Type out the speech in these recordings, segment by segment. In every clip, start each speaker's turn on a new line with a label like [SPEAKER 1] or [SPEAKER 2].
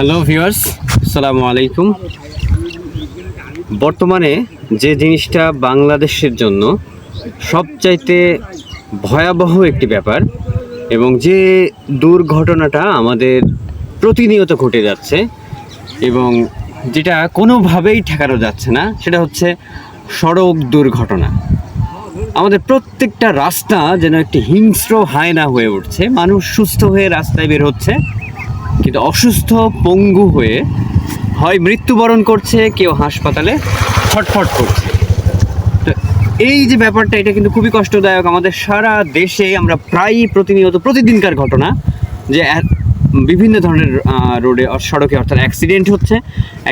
[SPEAKER 1] Hello viewers, আসসালামু আলাইকুম। বর্তমানে যে জিনিসটা বাংলাদেশের জন্য সবচাইতে ভয়াবহ একটি ব্যাপার এবং যে দুর্ঘটনাটা আমাদের প্রতিনিয়ত ঘটে যাচ্ছে এবং যেটা কোনোভাবেই ঠেকানো যাচ্ছে না, সেটা হচ্ছে সড়ক দুর্ঘটনা। আমাদের প্রত্যেকটা রাস্তা যেন একটি হিংস্র হায়না হয়ে উঠছে, মানুষ সুস্থ হয়ে রাস্তায় বের হচ্ছে। কিন্তু অসুস্থ, পঙ্গু হয়ে হয় মৃত্যুবরণ করছে, কেউ হাসপাতালে ছটফট করছে। তো এই যে ব্যাপারটা, এটা কিন্তু খুবই কষ্টদায়ক। আমাদের সারা দেশে আমরা প্রায়ই প্রতিনিয়ত, প্রতিদিনকার ঘটনা যে বিভিন্ন ধরনের রোডে সড়কে অর্থাৎ অ্যাক্সিডেন্ট হচ্ছে,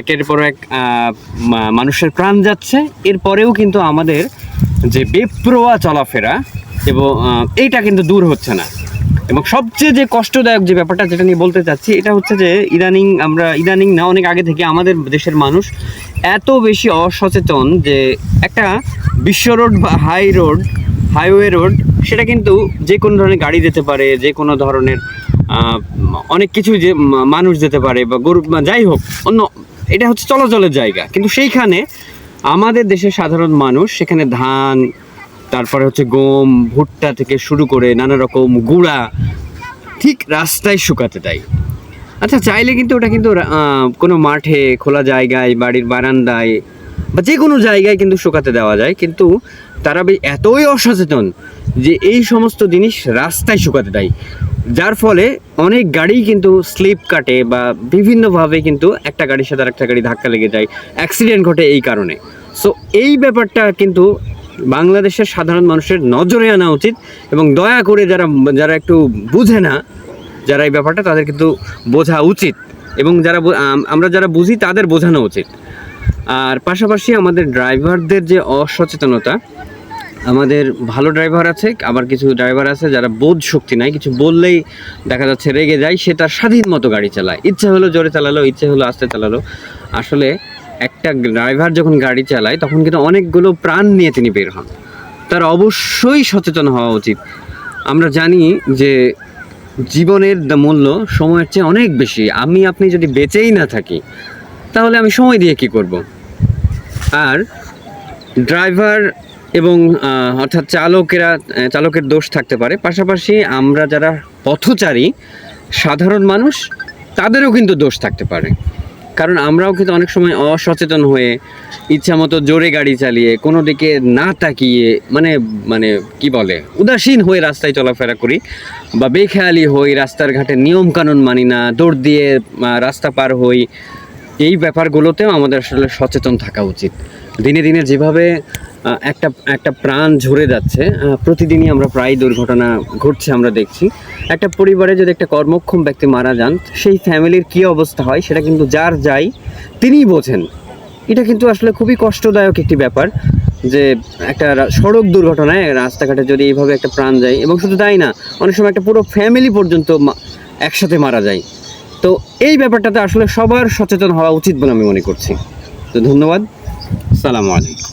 [SPEAKER 1] একের পর এক মানুষের প্রাণ যাচ্ছে। এরপরেও কিন্তু আমাদের যে বেপ্রোয়া চলাফেরা এবং এইটা কিন্তু দূর হচ্ছে না। এবং সবচেয়ে যে কষ্টদায়ক যে ব্যাপারটা যেটা নিয়ে বলতে চাচ্ছি, এটা হচ্ছে যে ইদানিং আমরা, ইদানিং না, অনেক আগে থেকে আমাদের দেশের মানুষ এত বেশি অসচেতন যে একটা বিশ্ব রোড বা হাই রোড, হাইওয়ে রোড, সেটা কিন্তু যে কোনো ধরনের গাড়ি যেতে পারে, যে কোনো ধরনের অনেক কিছু যে মানুষ যেতে পারে বা গরু যাই হোক, অন্য, এটা হচ্ছে চলাচলের জায়গা। কিন্তু সেইখানে আমাদের দেশের সাধারণ মানুষ, সেখানে ধান তারপরে হচ্ছে গম, ভুট্টা থেকে শুরু করে নানা রকম গুঁড়া, ঠিক রাস্তায় শুকাতে দেয়। আচ্ছা চাইলে কিন্তু ওটা কিন্তু কোনো মাঠে খোলা জায়গায়, বাড়ির বারান্দায় বা যে কোনো জায়গায় কিন্তু শুকাতে দেওয়া যায়। কিন্তু তারা এতই অসচেতন যে এই সমস্ত জিনিস রাস্তায় শুকাতে দেয়। যার ফলে অনেক গাড়ি কিন্তু স্লিপ কাটে বা বিভিন্নভাবে কিন্তু একটা গাড়ির সাথে আর একটা গাড়ি ধাক্কা লেগে যায়। অ্যাক্সিডেন্ট ঘটে এই কারণে। সো এই ব্যাপারটা কিন্তু বাংলাদেশের সাধারণ মানুষের নজরে আনা উচিত এবং দয়া করে যারা যারা একটু বুঝে না, যারা এই ব্যাপারটা তাদের কিন্তু বোঝা উচিত এবং যারা আমরা যারা বুঝি তাদের বোঝানো উচিত। আর পাশাপাশি আমাদের ড্রাইভারদের যে অসচেতনতা, আমাদের ভালো ড্রাইভার আছে, আবার কিছু ড্রাইভার আছে যারা বোধ শক্তি নাই, কিছু বললেই দেখা যাচ্ছে রেগে যায়, সে তার স্বাধীন মতো গাড়ি চালায়। ইচ্ছে হলো জোরে চালালো, ইচ্ছে হলো আস্তে চালালো। আসলে একটা ড্রাইভার যখন গাড়ি চালায়, তখন কিন্তু অনেকগুলো প্রাণ নিয়ে তিনি বের হন। তার অবশ্যই সচেতন হওয়া উচিত। আমরা জানি যে জীবনের মূল্য সময়ের চেয়ে অনেক বেশি। আমি, আপনি যদি বেঁচেই না থাকি, তাহলে আমি সময় দিয়ে কি করব? আর ড্রাইভার এবং অর্থাৎ চালকেরা চালকের দোষ থাকতে পারে। পাশাপাশি আমরা যারা পথচারী, সাধারণ মানুষ, তাদেরও কিন্তু দোষ থাকতে পারে। কারণ আমরাও কিন্তু অনেক সময় অসচেতন হয়ে ইচ্ছা মতো জোরে গাড়ি চালিয়ে কোনো দিকে না তাকিয়ে মানে মানে কি বলে, উদাসীন হয়ে রাস্তায় চলাফেরা করি বা বেখেয়ালি হই, রাস্তার ঘাটে নিয়ম কানুন মানি না, দৌড় দিয়ে রাস্তা পার হই, এই ব্যাপারগুলোতেও আমাদের আসলে সচেতন থাকা উচিত। দিনে দিনে যেভাবে একটা একটা প্রাণ ঝরে যাচ্ছে। প্রতিদিনই আমরা প্রায় দুর্ঘটনা ঘটছে আমরা দেখছি। একটা পরিবারে যদি একটা কর্মক্ষম ব্যক্তি মারা যান, সেই ফ্যামিলির কী অবস্থা হয় সেটা কিন্তু যার যাই, তিনিই বোঝেন। এটা কিন্তু আসলে খুবই কষ্টদায়ক একটি ব্যাপার যে একটা সড়ক দুর্ঘটনায় রাস্তাঘাটে যদি এইভাবে একটা প্রাণ যায়, এবং শুধু তাই না, অনেক সময় একটা পুরো ফ্যামিলি পর্যন্ত একসাথে মারা যায়। তো এই ব্যাপারটাতে আসলে সবার সচেতন হওয়া উচিত বলে আমি মনে করছি। তো ধন্যবাদ। সালামু আলাইকুম।